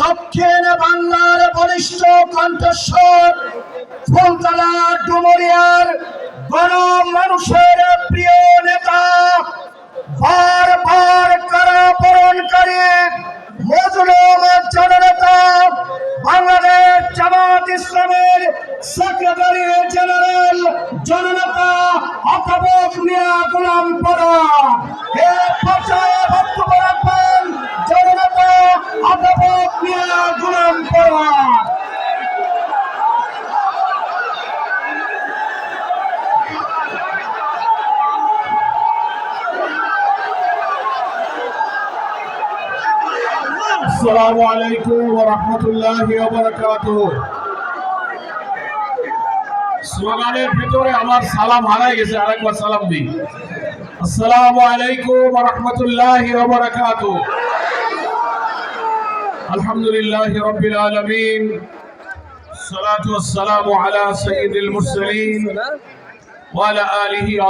দক্ষিণ বাংলার বলিষ্ঠ কণ্ঠস্বর, ফুলতলা ডুমরিয়ার গণ মানুষের প্রিয় নেতা বারবার কারাবরণকারী মজলুম জননেতা, বাংলাদেশ জামাত ইসলামের সেক্রেটারি জেনারেল জননেতা অধ্যাপক আসসালামু আলাইকুম ওয়া রাহমাতুল্লাহি ওয়া বারাকাতুহু। স্লোগানের ভিতরে আমার সালাম হারাই গেছে, আরেকবার সালাম দিই। আসসালামু আলাইকুম রাহমাতুল্লাহি ওয়া الحمد لله رب العالمين الصلاة والسلام على سيد المرسلين وعلى آله